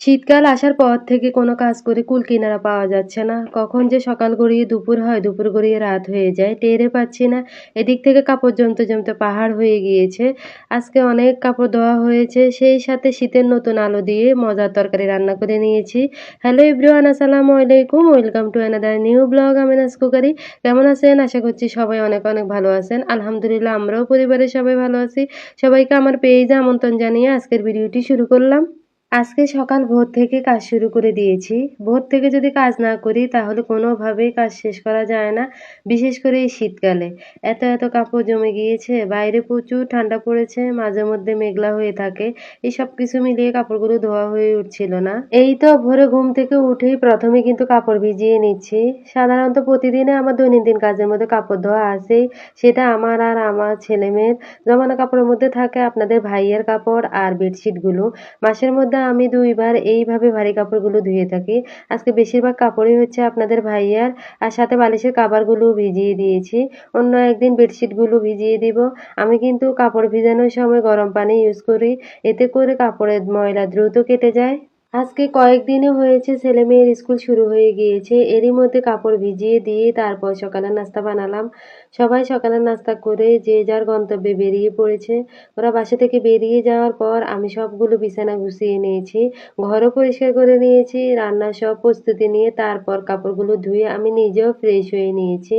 শীতকাল আসার পর থেকে কোনো কাজ করে কুল কিনারা পাওয়া যাচ্ছে না। কখন যে সকাল গড়িয়ে দুপুর হয়, দুপুর গড়িয়ে রাত হয়ে যায় টেরে পাচ্ছি না। এদিক থেকে কাপড় জমতে জমতে পাহাড় হয়ে গিয়েছে। আজকে অনেক কাপড় ধোয়া হয়েছে, সেই সাথে শীতের নতুন আলো দিয়ে মজার তরকারি রান্না করে নিয়েছি। হ্যালো এভরিওয়ান, আসসালামু আলাইকুম, welcome to another new blog Amina's cookery. কেমন আছেন? আশা করছি সবাই অনেক অনেক ভালো আছেন। আলহামদুলিল্লাহ, আমরাও পরিবারের সবাই ভালো আছি। সবাইকে আমার পেজে আমন্ত্রণ জানিয়ে আজকের ভিডিওটি শুরু করলাম। আজকে সকাল ভোর থেকে কাজ শুরু করে দিয়েছি। ভোর থেকে যদি কাজ না করি, তাহলে কোনোভাবেই কাজ শেষ করা যায় না, বিশেষ করে এই শীতকালে। এত এত কাপড় জমে গিয়েছে, বাইরে প্রচুর ঠান্ডা পড়েছে, মাঝে মধ্যে মেঘলা হয়ে থাকে। এই সব কিছু মিলিয়ে কাপড়গুলো ধোয়া হয়ে উঠছিল না। এই তো ভোরে ঘুম থেকে উঠেই প্রথমে কিন্তু কাপড় ভিজিয়ে নিচ্ছি। সাধারণত প্রতিদিনে আমার দৈনন্দিন কাজের মধ্যে কাপড় ধোয়া আছেই, সেটা আমার আর আমার ছেলে মেয়ের জমানো কাপড়ের মধ্যে থাকে আপনাদের ভাইয়ের কাপড় আর বেডশিটগুলো। মাসের মধ্যে আমি দুইবার এইভাবে ভারী কাপড়গুলো ধুয়ে থাকি। আজকে বেশিরভাগ কাপড়ই হচ্ছে আপনাদের ভাইয়ার, আর সাথে বালিশের কাপড়গুলো ভিজিয়ে দিয়েছি। অন্য একদিন বেডশিটগুলো ভিজিয়ে দিব। আমি কিন্তু কাপড় ভিজানোর সময় গরম পানি ইউজ করি। এতে করে কাপড়ের ময়লা দ্রুত কেটে যায়। আজকে কয়েকদিনে হয়েছে ছেলে মেয়ের স্কুল শুরু হয়ে গিয়েছে। এরই মধ্যে কাপড় ভিজিয়ে দিয়ে তারপর সকালের নাস্তা বানালাম। সবাই সকালের নাস্তা করে যে যার গন্তব্যে বেরিয়ে পড়েছে। ওরা বাসা থেকে বেরিয়ে যাওয়ার পর আমি সবগুলো বিছানা গুছিয়ে নিয়েছি, ঘরও পরিষ্কার করে নিয়েছি রান্নার সব প্রস্তুতি নিয়ে তারপর কাপড়গুলো ধুয়ে আমি নিজেও ফ্রেশ হয়ে নিয়েছি।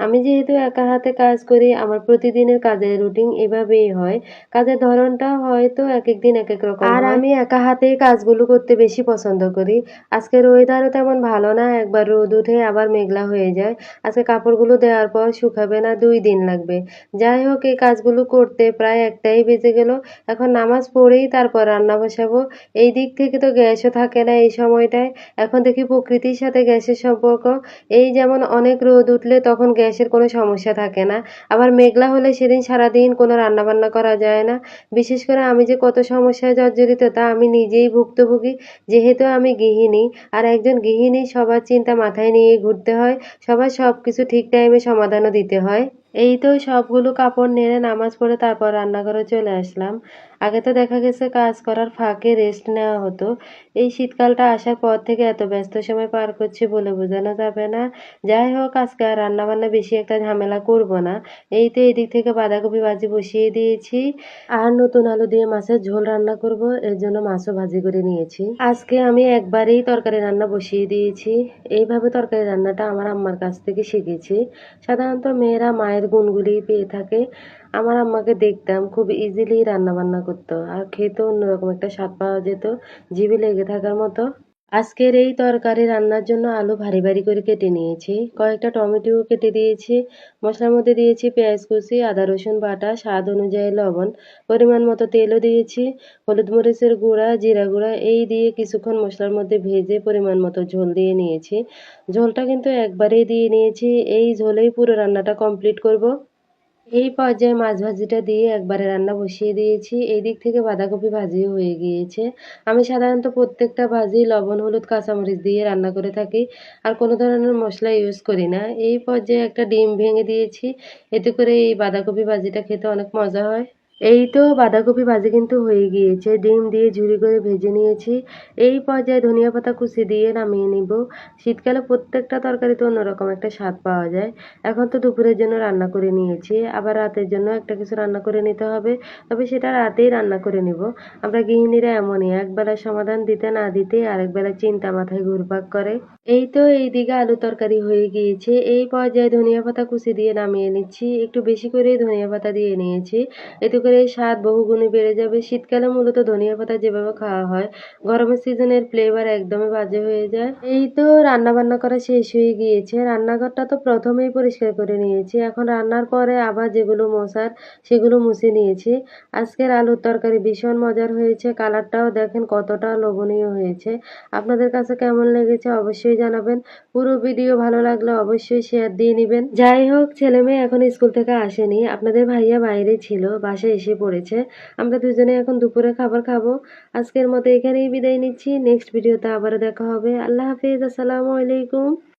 আমি যেহেতু একা হাতে কাজ করি আমার প্রতিদিনের কাজের রুটিন এভাবেই হয়। কাজের ধরনটা হয়তো এক এক দিন এক এক রকম আর আমি একা হাতে কাজগুলো করতে বেশি পছন্দ করি। আজকের ওয়েদারও তেমন ভালো না একবার রোদ উঠে আবার মেঘলা হয়ে যায়। আজকে কাপড়গুলো দেওয়ার পর শুকাবে না দুই দিন লাগবে। যাই হোক এই কাজগুলো করতে প্রায় একটাই বেজে গেল। এখন নামাজ পড়েই তারপর রান্না বসাবো। এই দিক থেকে তো গ্যাসও থাকে না এই সময়টায়। এখন দেখি প্রকৃতির সাথে গ্যাসের সম্পর্ক। এই যেমন অনেক রোদ উঠলে তখন গ্যাসের কোনো সমস্যা থাকে না। আবার মেঘলা হলে সেদিন সারাদিন কোনো রান্নাবান্না করা যায় না। বিশেষ করে আমি যে কত সমস্যায় জর্জরিত তা আমি নিজেই ভুক্তভোগী। যেহেতু আমি গৃহিণী, আর একজন গৃহিণী সবার চিন্তা মাথায় নিয়ে ঘুরতে হয়। সবার সব কিছু ঠিক টাইমে সমাধানও দিতে হয়। এই তো সবগুলো কাপড় নেড়ে নামাজ পড়ে তারপর রান্নাঘরে চলে আসলাম। আগে তো দেখা গেছে কাজ করার ফাঁকে রেস্ট নেওয়া হতো। এই শীতকালটা আসার পর থেকে এত ব্যস্ত সময় পার করছি বলে বোঝানো যাবে না। যাই হোক, আজকে আর রান্নাবান্না বেশি একটা ঝামেলা করব না। এই তো এদিক থেকে বাঁধাকপি ভাজি বসিয়ে দিয়েছি। আর নতুন আলু দিয়ে মাছের ঝোল রান্না করব, এর জন্য মাছও ভাজি করে নিয়েছি। আজকে আমি একবারেই তরকারি রান্না বসিয়ে দিয়েছি। এইভাবে তরকারি রান্নাটা আমার আম্মার কাছ থেকে শিখেছি। সাধারণত মেয়েরা মায়ের গুণগুলি পেয়ে থাকে। আমার আম্মাকে দেখতাম খুব ইজিলি রান্না বান্না করতো। আর খেতেও অন্যরকম একটা স্বাদ পাওয়া যেত, জিভে লেগে থাকার মতো। আজকের এই তরকারি রান্নার জন্য আলু ভারী ভারী করে কেটে নিয়েছি। কয়েকটা টমেটোও কেটে দিয়েছি। মশলার মধ্যে দিয়েছি পেঁয়াজ কুচি, আদা রসুন বাটা, স্বাদ অনুযায়ী লবণ, পরিমাণ মতো তেলও দিয়েছি, হলুদ মরিচের গুঁড়া, জিরা গুঁড়া, এই দিয়ে কিছুক্ষণ মশলার মধ্যে ভেজে পরিমাণ মতো ঝোল দিয়ে নিয়েছি। ঝোলটা কিন্তু একবারেই দিয়ে নিয়েছি। এই ঝোলেই পুরো রান্নাটা কমপ্লিট করব। এই পর্যায়ে মাছ ভাজিটা দিয়ে একবারে রান্না বসিয়ে দিয়েছি। এই দিক থেকে বাঁধাকপি ভাজিও হয়ে গিয়েছে। আমি সাধারণত প্রত্যেকটা ভাজি লবণ, হলুদ, কাঁচামরিচ দিয়ে রান্না করে থাকি আর কোনো ধরনের মশলা ইউজ করি না। এই পর্যায়ে একটা ডিম ভেঙে দিয়েছি। এতে করে এই বাঁধাকপি ভাজিটা খেতে অনেক মজা হয়। এই তো বাঁধাকপি ভাজি কিন্তু হয়ে গিয়েছে। ডিম দিয়ে ঝুরি করে ভেজে নিয়েছি। এই পর্যায়ে ধনিয়া পাতা কুচি দিয়ে নামিয়ে নিব। শীতকালে প্রত্যেকটা তরকারিতে অন্যরকম একটা স্বাদ পাওয়া যায়। এখন তো দুপুরের জন্য রান্না করে নিয়েছি। আবার রাতের জন্য একটা কিছু রান্না করে নিতে হবে। তবে সেটা রাতেই রান্না করে নিব। আমরা গৃহিণীরা এমনই একবেলা সমাধান দিতে না দিতে আরেকবেলা চিন্তা মাথায় ঘুরপাক করে। এই তো এইদিকে আলু তরকারি হয়ে গিয়েছে। এই পর্যায়ে ধনিয়া পাতা কুচি দিয়ে নামিয়ে নিচ্ছি। একটু বেশি করে ধনিয়া পাতা দিয়ে নিয়েছি। এতে করে স্বাদ বহুগুণে বেড়ে যাবে। শীতকালে মূলত ধনিয়া পাতা যেভাবে খাওয়া হয়, গরমের সিজনের ফ্লেভার একদমই বাজে হয়ে যায়। এই তো রান্না বান্না করা শেষ হয়ে গিয়েছে। রান্নাঘরটা তো প্রথমেই পরিষ্কার করে নিয়েছি। এখন রান্নার পরে আবার যেগুলো মশার, সেগুলো মুছে নিয়েছি। আজকের আলুর তরকারি ভীষণ মজার হয়েছে। কালারটাও দেখেন কতটা লোভনীয় হয়েছে। আপনাদের কাছে কেমন লেগেছে অবশ্যই জানাবেন। পুরো ভিডিও ভালো লাগলে অবশ্যই শেয়ার দিয়ে নেবেন। যাই হোক ছেলে মেয়ে এখন স্কুল থেকে আসেনি। আপনাদের ভাইয়া বাইরে ছিল, বাসায় এসে পড়েছে। আমরা দুজনে এখন দুপুরে খাবার খাব। আজকের মতো এখানেই বিদায় নিচ্ছি। নেক্সট ভিডিওতে আবারও দেখা হবে। আল্লাহ হাফিজ। আসসালামু আলাইকুম।